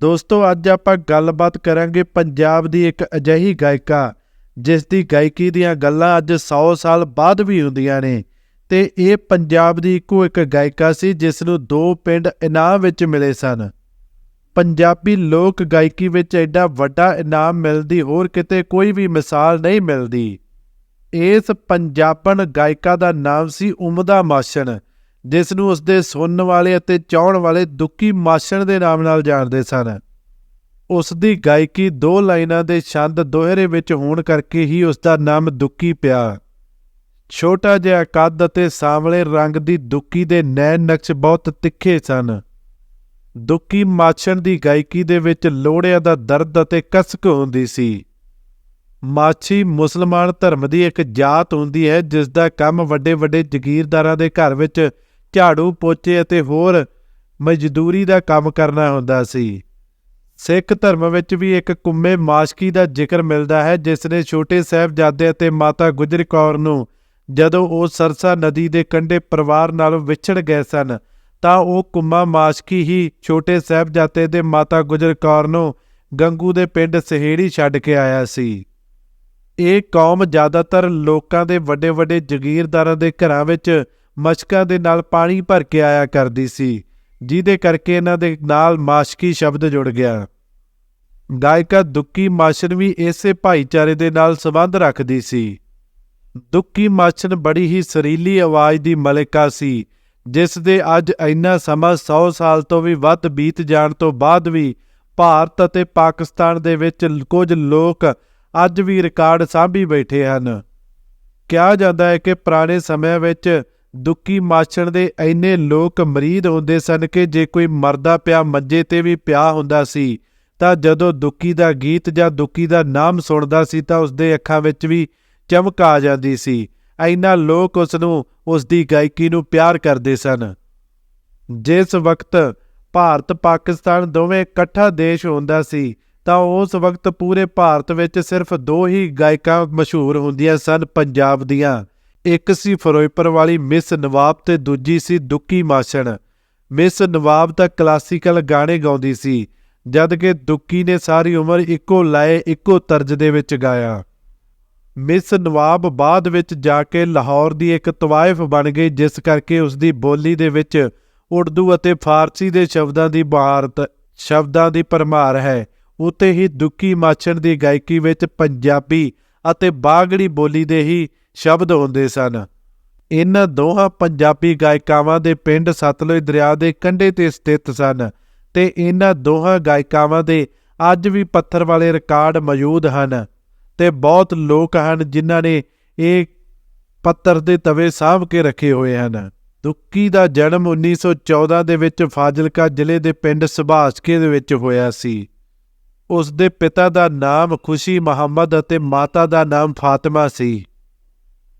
ਦੋਸਤੋ, ਅੱਜ ਆਪਾਂ ਗੱਲਬਾਤ ਕਰਾਂਗੇ ਪੰਜਾਬ ਦੀ ਇੱਕ ਅਜਿਹੀ ਗਾਇਕਾ, ਜਿਸ ਦੀ ਗਾਇਕੀ ਦੀਆਂ ਗੱਲਾਂ ਅੱਜ 100 ਸਾਲ ਬਾਅਦ ਵੀ ਹੁੰਦੀਆਂ ਨੇ। ਤੇ ਇਹ ਪੰਜਾਬ ਦੀ ਇੱਕੋ ਇੱਕ ਗਾਇਕਾ ਸੀ, ਜਿਸ ਨੂੰ ਦੋ ਪਿੰਡ ਇਨਾਮ ਵਿੱਚ ਮਿਲੇ ਸਨ। ਪੰਜਾਬੀ ਲੋਕ ਗਾਇਕੀ ਵਿੱਚ ਐਡਾ ਵੱਡਾ ਇਨਾਮ ਮਿਲਦੀ ਹੋਰ ਕਿਤੇ ਕੋਈ ਵੀ ਮਿਸਾਲ ਨਹੀਂ ਮਿਲਦੀ। ਇਸ ਪੰਜਾਬਣ ਗਾਇਕਾ ਦਾ ਨਾਮ ਸੀ ਉਮਦਾ ਮਾਸ਼ਣ। ਜਿਸ ਨੂੰ ਉਸਦੇ ਸੁਣਨ ਵਾਲੇ ਅਤੇ ਚਾਹਣ ਵਾਲੇ ਦੁੱਕੀ ਮਾਸ਼ਣ ਦੇ ਨਾਮ ਨਾਲ ਜਾਣਦੇ ਸਨ। ਉਸ ਦੀ ਗਾਇਕੀ ਦੋ ਲਾਈਨਾਂ ਦੇ ਛੰਦ ਦੋਹਰੇ ਵਿੱਚ ਹੋਣ ਕਰਕੇ ਹੀ ਉਸ ਦਾ ਨਾਮ ਦੁੱਕੀ ਪਿਆ। ਛੋਟਾ ਜਿਹਾ ਕੱਦ ਅਤੇ ਸਾਂਵਲੇ ਰੰਗ ਦੀ ਦੁੱਕੀ ਦੇ ਨੈਣ ਨਕਸ਼ ਬਹੁਤ ਤਿੱਖੇ ਸਨ। ਦੁੱਕੀ ਮਾਛਣ ਦੀ ਗਾਇਕੀ ਦੇ ਵਿੱਚ ਲੋੜਿਆਂ ਦਾ ਦਰਦ ਅਤੇ ਕਸਕ ਹੁੰਦੀ ਸੀ। ਮਾਛੀ ਮੁਸਲਮਾਨ ਧਰਮ ਦੀ ਇੱਕ ਜਾਤ ਹੁੰਦੀ ਹੈ ਜਿਸ ਦਾ ਕੰਮ ਵੱਡੇ ਵੱਡੇ ਜ਼ਗੀਰਦਾਰਾਂ ਦੇ ਘਰ ਵਿੱਚ ਝਾੜੂ, ਪੋਚੇ ਅਤੇ ਹੋਰ ਮਜ਼ਦੂਰੀ ਦਾ ਕੰਮ ਕਰਨਾ ਹੁੰਦਾ ਸੀ। ਸਿੱਖ ਧਰਮ ਵਿੱਚ ਵੀ ਇੱਕ ਕੁੰਮੇ ਮਾਸ਼ਕੀ ਦਾ ਜ਼ਿਕਰ ਮਿਲਦਾ ਹੈ, ਜਿਸ ਨੇ ਛੋਟੇ ਸਾਹਿਬਜ਼ਾਦੇ ਅਤੇ ਮਾਤਾ ਗੁਜਰ ਕੌਰ ਨੂੰ ਜਦੋਂ ਉਹ ਸਰਸਾ ਨਦੀ ਦੇ ਕੰਢੇ ਪਰਿਵਾਰ ਨਾਲ ਵਿਛੜ ਗਏ ਸਨ, ਤਾਂ ਉਹ ਕੁੰਮਾ ਮਾਸ਼ਕੀ ਹੀ ਛੋਟੇ ਸਾਹਿਬਜ਼ਾਦੇ ਦੇ ਮਾਤਾ ਗੁਜਰ ਕੌਰ ਨੂੰ ਗੰਗੂ ਦੇ ਪਿੰਡ ਸਹੇੜੀ ਛੱਡ ਕੇ ਆਇਆ ਸੀ। ਇਹ ਕੌਮ ਜ਼ਿਆਦਾਤਰ ਲੋਕਾਂ ਦੇ ਵੱਡੇ ਵੱਡੇ ਜ਼ਗੀਰਦਾਰਾਂ ਦੇ ਘਰਾਂ ਵਿੱਚ ਮਸ਼ਕਾਂ ਦੇ ਨਾਲ ਪਾਣੀ ਭਰ ਕੇ ਆਇਆ ਕਰਦੀ ਸੀ, ਜਿਹਦੇ ਕਰਕੇ ਇਹਨਾਂ ਦੇ ਨਾਲ ਮਾਸ਼ਕੀ ਸ਼ਬਦ ਜੁੜ ਗਿਆ। ਗਾਇਕਾ ਦੁੱਕੀ ਮਾਸ਼ਨ ਵੀ ਇਸੇ ਭਾਈਚਾਰੇ ਦੇ ਨਾਲ ਸੰਬੰਧ ਰੱਖਦੀ ਸੀ। ਦੁੱਕੀ ਮਾਸ਼ਨ ਬੜੀ ਹੀ ਸਰੀਲੀ ਆਵਾਜ਼ ਦੀ ਮਲਿਕਾ ਸੀ, ਜਿਸ ਦੇ ਅੱਜ ਇੰਨਾ ਸਮਾਂ 100 ਸਾਲ ਤੋਂ ਵੀ ਵੱਧ ਬੀਤ ਜਾਣ ਤੋਂ ਬਾਅਦ ਵੀ ਭਾਰਤ ਅਤੇ ਪਾਕਿਸਤਾਨ ਦੇ ਵਿੱਚ ਕੁਝ ਲੋਕ ਅੱਜ ਵੀ ਰਿਕਾਰਡ ਸਾਂਭੀ ਬੈਠੇ ਹਨ। ਕਿਹਾ ਜਾਂਦਾ ਹੈ ਕਿ ਪੁਰਾਣੇ ਸਮਿਆਂ ਵਿੱਚ ਦੁੱਕੀ ਮਾਛਣ ਦੇ ਇੰਨੇ ਲੋਕ ਮਰੀਦ ਹੁੰਦੇ ਸਨ ਕਿ ਜੇ ਕੋਈ ਮਰਦਾ ਪਿਆ ਮੰਜੇ ਤੇ ਵੀ ਪਿਆ ਹੁੰਦਾ ਸੀ, ਤਾਂ ਜਦੋਂ ਦੁੱਕੀ ਦਾ ਗੀਤ ਜਾਂ ਦੁੱਕੀ ਦਾ ਨਾਮ ਸੁਣਦਾ ਸੀ ਤਾਂ ਉਸਦੇ ਅੱਖਾਂ ਵਿੱਚ ਵੀ ਚਮਕ ਆ ਜਾਂਦੀ ਸੀ। ਇੰਨਾ ਲੋਕ ਉਸ ਨੂੰ ਉਸ ਦੀ ਗਾਇਕੀ ਨੂੰ ਪਿਆਰ ਕਰਦੇ ਸਨ। ਜਿਸ ਵਕਤ ਭਾਰਤ ਪਾਕਿਸਤਾਨ ਦੋਵੇਂ ਇਕੱਠਾ ਦੇਸ਼ ਹੁੰਦਾ ਸੀ, ਤਾਂ ਉਸ ਵਕਤ ਪੂਰੇ ਭਾਰਤ ਵਿੱਚ ਸਿਰਫ ਦੋ ਹੀ ਗਾਇਕਾਂ ਮਸ਼ਹੂਰ ਹੁੰਦੀਆਂ ਸਨ ਪੰਜਾਬ ਦੀਆਂ। ਇੱਕ ਸੀ ਫਿਰੋਜ਼ਪੁਰ ਵਾਲੀ, ਮਿਸ ਨਵਾਬ ਤੇ ਦੂਜੀ ਸੀ ਦੁੱਕੀ ਮਾਸ਼ਣ ਮਿਸ ਨਵਾਬ ਤਾਂ ਕਲਾਸੀਕਲ ਗਾਣੇ ਗਾਉਂਦੀ ਸੀ, ਜਦ ਕਿ ਦੁੱਕੀ ਨੇ ਸਾਰੀ ਉਮਰ ਇੱਕੋ ਲਾਏ, ਇੱਕੋ ਤਰਜ਼ ਦੇ ਵਿੱਚ ਗਾਇਆ। ਮਿਸ ਨਵਾਬ ਬਾਅਦ ਵਿੱਚ ਜਾ ਕੇ ਲਾਹੌਰ ਦੀ ਇੱਕ ਤਵਾਇਫ ਬਣ ਗਈ, ਜਿਸ ਕਰਕੇ ਉਸ ਦੀ ਬੋਲੀ ਦੇ ਵਿੱਚ ਉਰਦੂ ਅਤੇ ਫਾਰਸੀ ਦੇ ਸ਼ਬਦਾਂ ਦੀ ਬਹਾਰਤ, ਸ਼ਬਦਾਂ ਦੀ ਪਰਮਾਰ ਹੈ। ਉਤੇ ਹੀ ਦੁੱਕੀ ਮਾਛਣ ਦੀ ਗਾਇਕੀ ਵਿੱਚ ਪੰਜਾਬੀ ਅਤੇ ਬਾਗੜੀ ਬੋਲੀ ਦੇ ਹੀ ਸ਼ਬਦ ਹੁੰਦੇ ਸਨ। ਇਹਨਾਂ ਦੋਹਾਂ ਪੰਜਾਬੀ ਗਾਇਕਾਵਾਂ ਦੇ ਪਿੰਡ ਸਤਲੁਜ ਦਰਿਆ ਦੇ ਕੰਢੇ ਤੇ ਸਥਿਤ ਸਨ ਤੇ ਇਹਨਾਂ ਦੋਹਾਂ ਗਾਇਕਾਵਾਂ ਦੇ ਅੱਜ ਵੀ ਪੱਥਰ ਵਾਲੇ ਰਿਕਾਰਡ ਮੌਜੂਦ ਹਨ ਤੇ ਬਹੁਤ ਲੋਕ ਹਨ ਜਿਨ੍ਹਾਂ ਨੇ ਇਹ ਪੱਤਰ ਦੇ ਤਵੇ ਸਾਂਭ ਕੇ ਰੱਖੇ ਹੋਏ ਹਨ। ਦੁੱਕੀ ਦਾ ਜਨਮ 1914 ਦੇ ਵਿੱਚ ਫਾਜ਼ਿਲਕਾ ਜ਼ਿਲ੍ਹੇ ਦੇ ਪਿੰਡ ਸੁਭਾਸ਼ਕੇ ਦੇ ਵਿੱਚ ਹੋਇਆ ਸੀ। ਉਸ ਦੇ ਪਿਤਾ ਦਾ ਨਾਮ ਖੁਸ਼ੀ ਮੁਹੰਮਦ ਅਤੇ ਮਾਤਾ ਦਾ ਨਾਮ ਫਾਤਿਮਾ ਸੀ।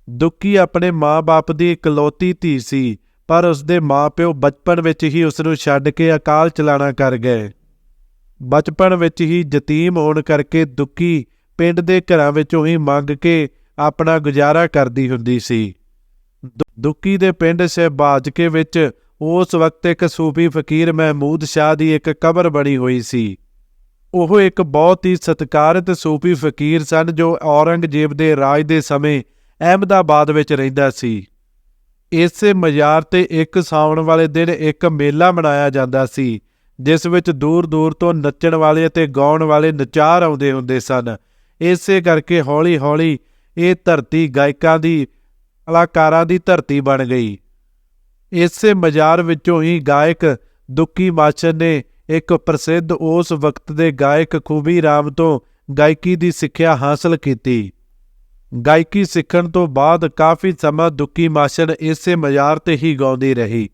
ਦੁੱਕੀ ਆਪਣੇ ਮਾਂ-ਬਾਪ ਦੀ ਇਕਲੌਤੀ ਧੀ ਸੀ, ਪਰ ਉਸ ਦੇ ਮਾਪਿਓ ਬਚਪਨ ਵਿੱਚ ਹੀ ਉਸ ਨੂੰ ਛੱਡ ਕੇ ਅਕਾਲ ਚਲਾਣਾ ਕਰ ਗਏ। ਬਚਪਨ ਵਿੱਚ ਹੀ ਯਤੀਮ ਹੋਣ ਕਰਕੇ ਦੁੱਕੀ ਪਿੰਡ ਦੇ ਘਰਾਂ ਵਿੱਚੋਂ ਹੀ ਮੰਗ ਕੇ ਆਪਣਾ ਗੁਜ਼ਾਰਾ ਕਰਦੀ ਹੁੰਦੀ ਸੀ। ਦੁੱਕੀ ਦੇ ਪਿੰਡ ਸਹਿਬਾਜਕੇ ਵਿੱਚ ਉਸ ਵਕਤ ਇੱਕ ਸੂਫੀ ਫਕੀਰ ਮਹਿਮੂਦ ਸ਼ਾਹ ਦੀ ਇੱਕ ਕਬਰ ਬਣੀ ਹੋਈ ਸੀ। ਉਹ ਇੱਕ ਬਹੁਤ ਹੀ ਸਤਿਕਾਰਤ ਸੂਫੀ ਫਕੀਰ ਸਨ ਜੋ ਔਰੰਗਜ਼ੇਬ ਦੇ ਰਾਜ ਦੇ ਸਮੇਂ ਅਹਿਮਦਾਬਾਦ ਵਿੱਚ ਰਹਿੰਦਾ ਸੀ। ਇਸੇ ਮਜ਼ਾਰ ਤੇ ਇੱਕ ਸਾਉਣ ਵਾਲੇ ਦਿਨ ਇੱਕ ਮੇਲਾ ਮਨਾਇਆ ਜਾਂਦਾ ਸੀ, ਜਿਸ ਵਿੱਚ ਦੂਰ-ਦੂਰ ਤੋਂ ਨੱਚਣ ਵਾਲੇ ਅਤੇ ਗਾਉਣ ਵਾਲੇ ਨਚਾਰ ਆਉਂਦੇ ਹੁੰਦੇ ਸਨ। ਇਸੇ ਕਰਕੇ ਹੌਲੀ-ਹੌਲੀ ਇਹ ਧਰਤੀ ਗਾਇਕਾਂ ਦੀ, ਕਲਾਕਾਰਾਂ ਦੀ ਧਰਤੀ ਬਣ ਗਈ। ਇਸੇ ਮਜ਼ਾਰ ਵਿੱਚੋਂ ਹੀ ਗਾਇਕ ਦੁੱਕੀ ਮਾਚਨ ਨੇ ਇੱਕ ਪ੍ਰਸਿੱਧ ਉਸ ਵਕਤ ਦੇ ਗਾਇਕ ਖੂਬੀ ਰਾਮ ਤੋਂ ਗਾਇਕੀ ਦੀ ਸਿੱਖਿਆ ਹਾਸਲ ਕੀਤੀ। ਗਾਇਕੀ ਸਿੱਖਣ ਤੋਂ ਬਾਅਦ ਕਾਫੀ ਸਮਾਂ ਦੁੱਕੀ ਮਾਸ਼ਨ ਇਸੇ ਮਜ਼ਾਰ ਤੇ ਹੀ ਗਾਉਂਦੀ ਰਹੀ।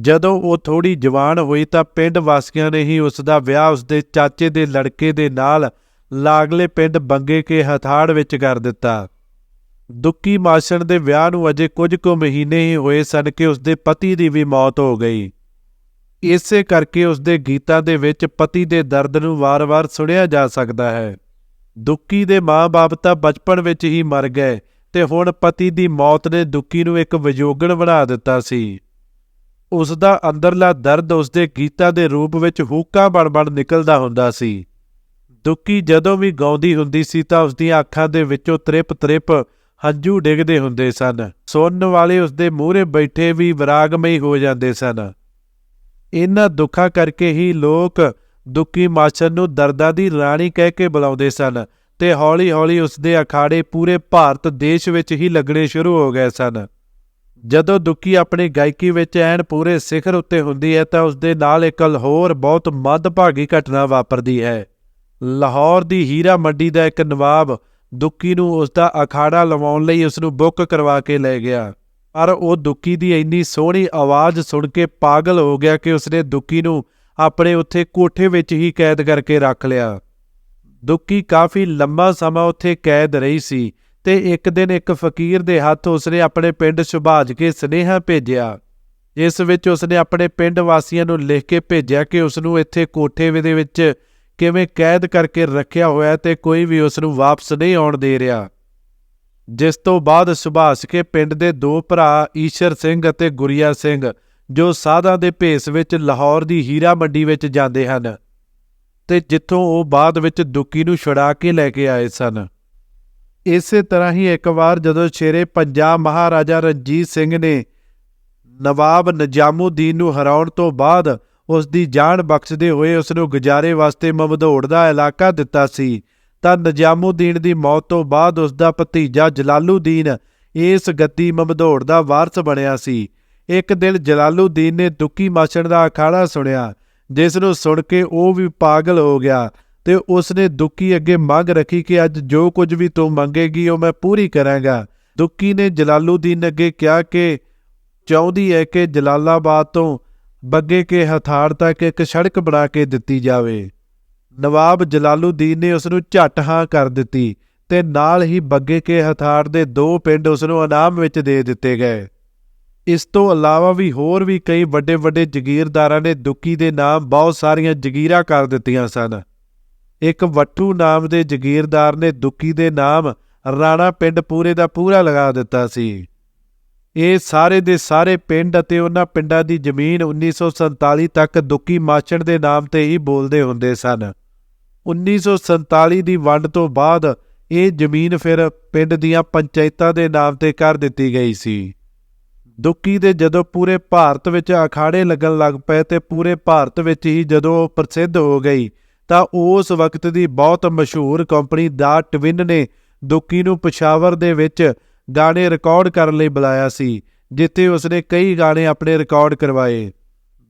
ਜਦੋਂ ਉਹ ਥੋੜੀ ਜਵਾਨ ਹੋਈ ਤਾਂ ਪਿੰਡ ਵਾਸੀਆਂ ਨੇ ਹੀ ਉਸ ਦਾ ਵਿਆਹ ਉਸ ਦੇ ਚਾਚੇ ਦੇ ਲੜਕੇ ਦੇ ਨਾਲ ਲਾਗਲੇ ਪਿੰਡ ਬੰਗੇ ਕੇ ਹਥਾੜ ਵਿੱਚ ਕਰ ਦਿੱਤਾ। ਦੁੱਕੀ ਮਾਸ਼ਣ ਦੇ ਵਿਆਹ ਨੂੰ ਅਜੇ ਕੁਝ ਕੁ ਮਹੀਨੇ ਹੀ ਹੋਏ ਸਨ ਕਿ ਉਸ ਦੇ ਪਤੀ ਦੀ ਵੀ ਮੌਤ ਹੋ ਗਈ। ਇਸੇ ਕਰਕੇ ਉਸ ਦੇ ਗੀਤਾਂ ਦੇ ਵਿੱਚ ਪਤੀ ਦੇ ਦਰਦ ਨੂੰ ਵਾਰ-ਵਾਰ ਸੁਣਿਆ ਜਾ ਸਕਦਾ ਹੈ। ਦੁੱਕੀ ਦੇ ਮਾਂ-ਬਾਪ ਤਾਂ ਬਚਪਨ ਵਿੱਚ ਹੀ ਮਰ ਗਏ ਤੇ ਹੁਣ ਪਤੀ ਦੀ ਮੌਤ ਨੇ ਦੁੱਕੀ ਨੂੰ ਇੱਕ ਵਿਯੋਗਣ ਬਣਾ ਦਿੱਤਾ ਸੀ। ਉਸ ਦਾ ਅੰਦਰਲਾ ਦਰਦ ਉਸ ਦੇ ਗੀਤਾਂ ਦੇ ਰੂਪ ਵਿੱਚ ਹੂਕਾਂ ਬਣ-ਬਣ ਨਿਕਲਦਾ ਹੁੰਦਾ ਸੀ। ਦੁੱਕੀ ਜਦੋਂ ਵੀ ਗਾਉਂਦੀ ਹੁੰਦੀ ਸੀ ਤਾਂ ਉਸ ਦੀਆਂ ਅੱਖਾਂ ਦੇ ਵਿੱਚੋਂ ਤ੍ਰਿਪ-ਤ੍ਰਿਪ ਹੰਝੂ ਡਿੱਗਦੇ ਹੁੰਦੇ ਸਨ। ਸੁਣਨ ਵਾਲੇ ਉਸ ਦੇ ਮੂਹਰੇ ਬੈਠੇ ਵੀ ਵਿਰਾਗਮਈ ਹੋ ਜਾਂਦੇ ਸਨ। ਇਹਨਾਂ ਦੁੱਖਾਂ ਕਰਕੇ ਹੀ ਲੋਕ ਦੁੱਕੀ ਮਾਸਟਰ ਨੂੰ ਦਰਦਾਂ ਦੀ ਰਾਣੀ ਕਹਿ ਕੇ ਬੁਲਾਉਂਦੇ ਸਨ ਤੇ ਹੌਲੀ-ਹੌਲੀ ਉਸ ਦੇ ਅਖਾੜੇ ਪੂਰੇ ਭਾਰਤ ਦੇਸ਼ ਵਿੱਚ ਹੀ ਲੱਗਣੇ ਸ਼ੁਰੂ ਹੋ ਗਏ ਸਨ। ਜਦੋਂ ਦੁੱਕੀ ਆਪਣੀ ਗਾਇਕੀ ਵਿੱਚ ਐਨ ਪੂਰੇ ਸਿਖਰ ਉੱਤੇ ਹੁੰਦੀ ਹੈ ਤਾਂ ਉਸ ਦੇ ਨਾਲ ਇੱਕ ਹੋਰ ਬਹੁਤ ਮੱਧਭਾਗੀ ਘਟਨਾ ਵਾਪਰਦੀ ਹੈ। ਲਾਹੌਰ ਦੀ ਹੀਰਾ ਮੰਡੀ ਦਾ ਇੱਕ ਨਵਾਬ ਦੁੱਕੀ ਨੂੰ ਉਸ ਦਾ ਅਖਾੜਾ ਲਵਾਉਣ ਲਈ ਉਸ ਨੂੰ ਬੁੱਕ ਕਰਵਾ ਕੇ ਲੈ ਗਿਆ। ਪਰ ਉਹ ਦੁੱਕੀ ਦੀ ਇੰਨੀ ਸੋਹਣੀ ਆਵਾਜ਼ ਸੁਣ ਕੇ ਪਾਗਲ ਹੋ ਗਿਆ ਕਿ ਉਸਨੇ ਦੁੱਕੀ ਨੂੰ ਆਪਣੇ ਉੱਥੇ ਕੋਠੇ ਵਿੱਚ ਹੀ ਕੈਦ ਕਰਕੇ ਰੱਖ ਲਿਆ। ਦੁੱਕੀ ਕਾਫੀ ਲੰਮਾ ਸਮਾਂ ਉੱਥੇ ਕੈਦ ਰਹੀ ਸੀ ਤੇ ਇੱਕ ਦਿਨ ਇੱਕ ਫਕੀਰ ਦੇ ਹੱਥ ਉਸਨੇ ਆਪਣੇ ਪਿੰਡ ਸੁਭਾਜ ਕੇ ਸਨੇਹਾ ਭੇਜਿਆ। ਇਸ ਵਿੱਚ ਉਸਨੇ ਆਪਣੇ ਪਿੰਡ ਵਾਸੀਆਂ ਨੂੰ ਲਿਖ ਕੇ ਭੇਜਿਆ ਕਿ ਉਸ ਨੂੰ ਇੱਥੇ ਕੋਠੇ ਦੇ ਵਿੱਚ ਕਿਵੇਂ ਕੈਦ ਕਰਕੇ ਰੱਖਿਆ ਹੋਇਆ ਤੇ ਕੋਈ ਵੀ ਉਸ ਨੂੰ ਵਾਪਸ ਨਹੀਂ ਆਉਣ ਦੇ ਰਿਹਾ। ਜਿਸ ਤੋਂ ਬਾਅਦ ਸੁਭਾਸ਼ ਕੇ ਪਿੰਡ ਦੇ ਦੋ ਭਰਾ ਈਸ਼ਰ ਸਿੰਘ ਅਤੇ ਗੁਰੀਆ ਸਿੰਘ ਜੋ ਸਾਧਾਂ ਦੇ ਭੇਸ ਵਿੱਚ ਲਾਹੌਰ ਦੀ ਹੀਰਾ ਮੰਡੀ ਵਿੱਚ ਜਾਂਦੇ ਹਨ ਤੇ ਜਿੱਥੋਂ ਉਹ ਬਾਅਦ ਵਿੱਚ ਦੁੱਕੀ ਨੂੰ ਛੁਡਾ ਕੇ ਲੈ ਕੇ ਆਏ ਸਨ। ਇਸੇ ਤਰ੍ਹਾਂ ਹੀ ਇੱਕ ਵਾਰ ਜਦੋਂ ਸ਼ੇਰੇ ਪੰਜਾਬ ਮਹਾਰਾਜਾ ਰਣਜੀਤ ਸਿੰਘ ਨੇ ਨਵਾਬ ਨਜਾਮੂਦੀਨ ਨੂੰ ਹਰਾਉਣ ਤੋਂ ਬਾਅਦ ਉਸ ਦੀ ਜਾਨ ਬਖਸ਼ਦੇ ਹੋਏ ਉਸ ਨੂੰ ਗੁਜ਼ਾਰੇ ਵਾਸਤੇ ਮਮਦੋੜ ਦਾ ਇਲਾਕਾ ਦਿੱਤਾ ਸੀ, ਤਾਂ ਨਜਾਮੂਦੀਨ ਦੀ ਮੌਤ ਤੋਂ ਬਾਅਦ ਉਸ ਦਾ ਭਤੀਜਾ ਜਲਾਲੂਦੀਨ ਇਸ ਗੱਦੀ ਮਮਦੋੜ ਦਾ ਵਾਰਸ ਬਣਿਆ ਸੀ। ਇੱਕ ਦਿਨ ਜਲਾਲੂਦੀਨ ਨੇ ਦੁੱਕੀ ਮਾਛਣ ਦਾ ਅਖਾੜਾ ਸੁਣਿਆ, ਜਿਸ ਨੂੰ ਸੁਣ ਕੇ ਉਹ ਵੀ ਪਾਗਲ ਹੋ ਗਿਆ ਤੇ ਉਸ ਨੇ ਦੁੱਕੀ ਅੱਗੇ ਮੰਗ ਰੱਖੀ ਕਿ ਅੱਜ ਜੋ ਕੁਝ ਵੀ ਤੂੰ ਮੰਗੇਗੀ ਉਹ ਮੈਂ ਪੂਰੀ ਕਰਾਂਗਾ। ਦੁੱਕੀ ਨੇ ਜਲਾਲੂਦੀਨ ਅੱਗੇ ਕਿਹਾ ਕਿ ਚਾਹੁੰਦੀ ਹੈ ਕਿ ਜਲਾਲਾਬਾਦ ਤੋਂ ਬੱਗੇ ਕੇ ਹਥਾੜ ਤੱਕ ਇੱਕ ਸੜਕ ਬਣਾ ਕੇ ਦਿੱਤੀ ਜਾਵੇ। ਨਵਾਬ ਜਲਾਲੂਦੀਨ ਨੇ ਉਸ ਨੂੰ ਝੱਟ ਹਾਂ ਕਰ ਦਿੱਤੀ ਤੇ ਨਾਲ ਹੀ ਬੱਗੇ ਕੇ ਹਥਾੜ ਦੇ ਦੋ ਪਿੰਡ ਉਸ ਨੂੰ ਇਨਾਮ ਵਿੱਚ ਦੇ ਦਿੱਤੇ ਗਏ। ਇਸ ਤੋਂ ਇਲਾਵਾ ਵੀ ਹੋਰ ਵੀ ਕਈ ਵੱਡੇ ਵੱਡੇ ਜ਼ਗੀਰਦਾਰਾਂ ਨੇ ਦੁੱਕੀ ਦੇ ਨਾਮ ਬਹੁਤ ਸਾਰੀਆਂ ਜ਼ਗੀਰਾਂ ਕਰ ਦਿੱਤੀਆਂ ਸਨ। ਇੱਕ ਵੱਟੂ ਨਾਮ ਦੇ ਜ਼ਗੀਰਦਾਰ ਨੇ ਦੁੱਕੀ ਦੇ ਨਾਮ ਰਾਣਾ ਪਿੰਡ ਪੂਰੇ ਦਾ ਪੂਰਾ ਲਗਾ ਦਿੱਤਾ ਸੀ। ਇਹ ਸਾਰੇ ਦੇ ਸਾਰੇ ਪਿੰਡ ਅਤੇ ਉਹਨਾਂ ਪਿੰਡਾਂ ਦੀ ਜ਼ਮੀਨ 1947 ਤੱਕ ਦੁੱਕੀ ਮਾਚਣ ਦੇ ਨਾਮ ਤੇ ਹੀ ਬੋਲਦੇ ਹੁੰਦੇ ਸਨ। 1947 ਦੀ ਵੰਡ ਤੋਂ ਬਾਅਦ ਇਹ ਜ਼ਮੀਨ ਫਿਰ ਪਿੰਡ ਦੀਆਂ ਪੰਚਾਇਤਾਂ ਦੇ ਨਾਮ ਤੇ ਕਰ ਦਿੱਤੀ ਗਈ ਸੀ। ਦੁੱਕੀ ਦੇ ਜਦੋਂ ਪੂਰੇ ਭਾਰਤ ਵਿੱਚ ਅਖਾੜੇ ਲੱਗਣ ਲੱਗ ਪਏ ਤੇ ਪੂਰੇ ਭਾਰਤ ਵਿੱਚ ਹੀ ਜਦੋਂ ਉਹ ਪ੍ਰਸਿੱਧ ਹੋ ਗਈ, ਤਾਂ ਉਸ ਵਕਤ ਦੀ ਬਹੁਤ ਮਸ਼ਹੂਰ ਕੰਪਨੀ ਦਾ ਟਵਿਨ ਨੇ ਦੁੱਕੀ ਨੂੰ ਪਸ਼ਾਵਰ ਦੇ ਵਿੱਚ ਗਾਣੇ ਰਿਕਾਰਡ ਕਰਨ ਲਈ ਬੁਲਾਇਆ ਸੀ, ਜਿੱਥੇ ਉਸਨੇ ਕਈ ਗਾਣੇ ਆਪਣੇ ਰਿਕਾਰਡ ਕਰਵਾਏ।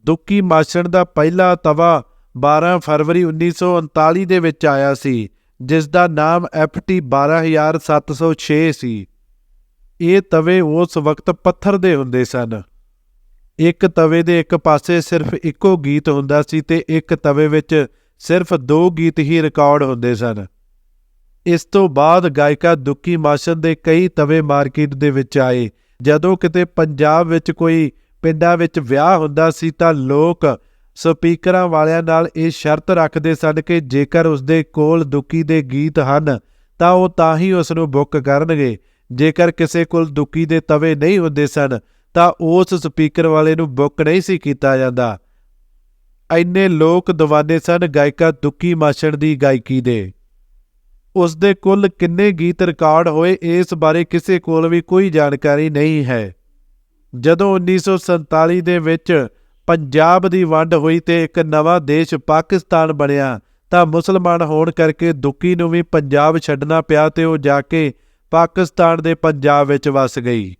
ਦੁੱਕੀ ਮਾਸਣ ਦਾ ਪਹਿਲਾ ਤਵਾ 12 ਫਰਵਰੀ 1939 ਦੇ ਵਿੱਚ ਆਇਆ ਸੀ, ਜਿਸ ਦਾ ਨਾਮ FT 12706 ਸੀ। ਇਹ ਤਵੇ ਉਸ ਵਕਤ ਪੱਥਰ ਦੇ ਹੁੰਦੇ ਸਨ। ਇੱਕ ਤਵੇ ਦੇ ਇੱਕ ਪਾਸੇ ਸਿਰਫ ਇੱਕੋ ਗੀਤ ਹੁੰਦਾ ਸੀ ਤੇ ਇੱਕ ਤਵੇ ਵਿੱਚ ਸਿਰਫ ਦੋ ਗੀਤ ਹੀ ਰਿਕਾਰਡ ਹੁੰਦੇ ਸਨ। ਇਸ ਤੋਂ ਬਾਅਦ ਗਾਇਕਾ ਦੁੱਕੀ ਮਾਸ਼ਨ ਦੇ ਕਈ ਤਵੇ ਮਾਰਕੀਟ ਦੇ ਵਿੱਚ ਆਏ। ਜਦੋਂ ਕਿਤੇ ਪੰਜਾਬ ਵਿੱਚ ਕੋਈ ਪਿੰਡਾਂ ਵਿੱਚ ਵਿਆਹ ਹੁੰਦਾ ਸੀ ਤਾਂ ਲੋਕ ਸਪੀਕਰਾਂ ਵਾਲਿਆਂ ਨਾਲ ਇਹ ਸ਼ਰਤ ਰੱਖਦੇ ਸਨ ਕਿ ਜੇਕਰ ਉਸਦੇ ਕੋਲ ਦੁੱਕੀ ਦੇ ਗੀਤ ਹਨ, ਤਾਂ ਉਹ ਤਾਂ ਹੀ ਉਸ ਨੂੰ ਬੁੱਕ ਕਰਨਗੇ। ਜੇਕਰ ਕਿਸੇ ਕੋਲ ਦੁੱਕੀ ਦੇ ਤਵੇ ਨਹੀਂ ਹੁੰਦੇ ਸਨ, ਤਾਂ ਉਸ ਸਪੀਕਰ ਵਾਲੇ ਨੂੰ ਬੁੱਕ ਨਹੀਂ ਸੀ ਕੀਤਾ ਜਾਂਦਾ। ਐਨੇ ਲੋਕ دیਵਾਨੇ ਸਨ ਗਾਇਕਾ ਦੁੱਕੀ ਮਾਛੜ ਦੀ ਗਾਇਕੀ ਦੇ। ਉਸ ਦੇ ਕੁੱਲ ਕਿੰਨੇ ਗੀਤ ਰਿਕਾਰਡ ਹੋਏ, ਇਸ ਬਾਰੇ ਕਿਸੇ ਕੋਲ ਵੀ ਕੋਈ ਜਾਣਕਾਰੀ ਨਹੀਂ ਹੈ। ਜਦੋਂ 1947 ਦੇ ਵਿੱਚ ਪੰਜਾਬ ਦੀ ਵੰਡ ਹੋਈ ਤੇ ਇੱਕ ਨਵਾਂ ਦੇਸ਼ ਪਾਕਿਸਤਾਨ ਬਣਿਆ, ਤਾਂ ਮੁਸਲਮਾਨ ਹੋਣ ਕਰਕੇ ਦੁੱਕੀ ਨੂੰ ਵੀ ਪੰਜਾਬ ਛੱਡਣਾ ਪਿਆ ਤੇ ਉਹ ਜਾ ਕੇ ਪਾਕਿਸਤਾਨ ਦੇ ਪੰਜਾਬ ਵਿੱਚ ਵਸ ਗਈ।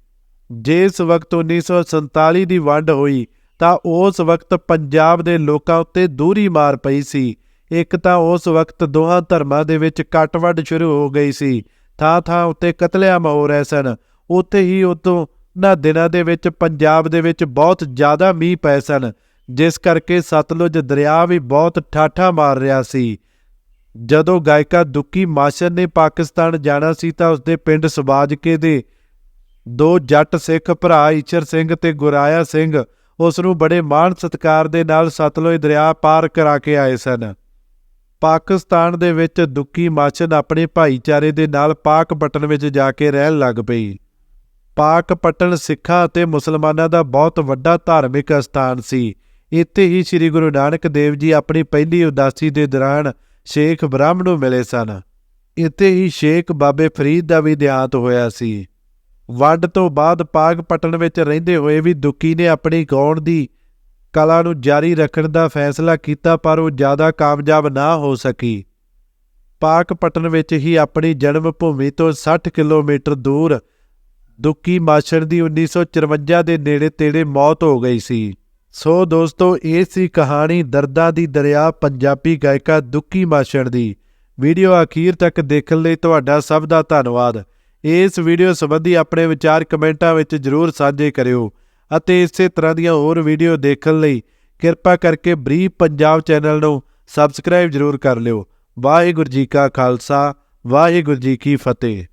ਜਿਸ ਵਕਤ 1947 ਦੀ ਵੰਡ ਹੋਈ, ਤਾਂ ਉਸ ਵਕਤ ਪੰਜਾਬ ਦੇ ਲੋਕਾਂ ਉੱਤੇ ਦੂਰੀ ਮਾਰ ਪਈ ਸੀ। ਇੱਕ ਤਾਂ ਉਸ ਵਕਤ ਦੋਹਾਂ ਧਰਮਾਂ ਦੇ ਵਿੱਚ ਕੱਟਵੱਡ ਸ਼ੁਰੂ ਹੋ ਗਈ ਸੀ। ਥਾਂ ਥਾਂ ਉੱਤੇ ਕਤਲੇਆਮ ਹੋ ਰਹੇ ਸਨ। ਉੱਥੇ ਹੀ ਉਤੋਂ ਨਾ ਦਿਨਾਂ ਦੇ ਵਿੱਚ, ਪੰਜਾਬ ਦੇ ਵਿੱਚ ਬਹੁਤ ਜ਼ਿਆਦਾ ਮੀਂਹ ਪਏ ਸਨ, ਜਿਸ ਕਰਕੇ ਸਤਲੁਜ ਦਰਿਆ ਵੀ ਬਹੁਤ ਠਾਠਾ ਮਾਰ ਰਿਹਾ ਸੀ। ਜਦੋਂ ਗਾਇਕਾ ਦੁੱਕੀ ਮਾਸ਼ਨ ਨੇ ਪਾਕਿਸਤਾਨ ਜਾਣਾ ਸੀ ਤਾਂ ਉਸਦੇ ਪਿੰਡ ਸਬਾਜਕੇ ਦੇ ਦੋ ਜੱਟ ਸਿੱਖ ਭਰਾ ਈਸ਼ਰ ਸਿੰਘ ਤੇ ਗੁਰਾਇਆ ਸਿੰਘ ਉਸ ਨੂੰ ਬੜੇ ਮਾਣ ਸਤਿਕਾਰ ਦੇ ਨਾਲ ਸਤਲੁਜ ਦਰਿਆ ਪਾਰ ਕਰਾ ਕੇ ਆਏ ਸਨ। ਪਾਕਿਸਤਾਨ ਦੇ ਵਿੱਚ ਦੁੱਕੀ ਮਾਚਨ ਆਪਣੇ ਭਾਈਚਾਰੇ ਦੇ ਨਾਲ ਪਾਕ ਬਟਨ ਵਿੱਚ ਜਾ ਕੇ ਰਹਿਣ ਲੱਗ ਪਈ। ਪਾਕ ਪਟਨ ਸਿੱਖਾਂ ਅਤੇ ਮੁਸਲਮਾਨਾਂ ਦਾ ਬਹੁਤ ਵੱਡਾ ਧਾਰਮਿਕ ਅਸਥਾਨ ਸੀ। ਇੱਥੇ ਹੀ ਸ੍ਰੀ ਗੁਰੂ ਨਾਨਕ ਦੇਵ ਜੀ ਆਪਣੀ ਪਹਿਲੀ ਉਦਾਸੀ ਦੇ ਦੌਰਾਨ ਸ਼ੇਖ ਬ੍ਰਹਮ ਨੂੰ ਮਿਲੇ ਸਨ। ਇੱਥੇ ਹੀ ਸ਼ੇਖ ਬਾਬੇ ਫਰੀਦ ਦਾ ਵੀ ਦੇਹਾਂਤ ਹੋਇਆ ਸੀ। ਵੰਡ ਤੋਂ ਬਾਅਦ ਪਾਕਪਟਨ ਵਿੱਚ ਰਹਿੰਦੇ ਹੋਏ ਵੀ ਦੁੱਕੀ ਨੇ ਆਪਣੀ ਗਾਉਣ ਦੀ ਕਲਾ ਨੂੰ ਜਾਰੀ ਰੱਖਣ ਦਾ ਫੈਸਲਾ ਕੀਤਾ, ਪਰ ਉਹ ਜ਼ਿਆਦਾ ਕਾਮਯਾਬ ਨਾ ਹੋ ਸਕੀ। ਪਾਕਪਟਨ ਵਿੱਚ ਹੀ ਆਪਣੀ ਜਨਮ ਭੂਮੀ ਤੋਂ 60 ਕਿਲੋਮੀਟਰ ਦੂਰ ਦੁੱਕੀ ਮਾਛੜ ਦੀ 1954 ਦੇ ਨੇੜੇ ਤੇੜੇ ਮੌਤ ਹੋ ਗਈ ਸੀ। ਸੋ ਦੋਸਤੋ, ਇਹ ਸੀ ਕਹਾਣੀ ਦਰਦਾਂ ਦੀ ਦਰਿਆ ਪੰਜਾਬੀ ਗਾਇਕਾ ਦੁੱਕੀ ਮਾਛੜ ਦੀ। ਵੀਡੀਓ ਅਖੀਰ ਤੱਕ ਦੇਖਣ ਲਈ ਤੁਹਾਡਾ ਸਭ ਦਾ ਧੰਨਵਾਦ। ਇਸ ਵੀਡੀਓ ਸੰਬੰਧੀ ਆਪਣੇ ਵਿਚਾਰ ਕਮੈਂਟਾਂ ਵਿੱਚ ਜਰੂਰ ਸਾਂਝੇ ਕਰਿਓ ਅਤੇ ਇਸੇ ਤਰ੍ਹਾਂ ਦੀਆਂ ਹੋਰ ਵੀਡੀਓ ਦੇਖਣ ਲਈ ਕਿਰਪਾ ਕਰਕੇ ਬਰੀਫ ਪੰਜਾਬ ਚੈਨਲ ਨੂੰ ਸਬਸਕ੍ਰਾਈਬ ਜਰੂਰ ਕਰ ਲਿਓ। ਵਾਹਿਗੁਰੂ ਜੀ ਕਾ ਖਾਲਸਾ, ਵਾਹਿਗੁਰੂ ਜੀ ਕੀ ਫਤਿਹ।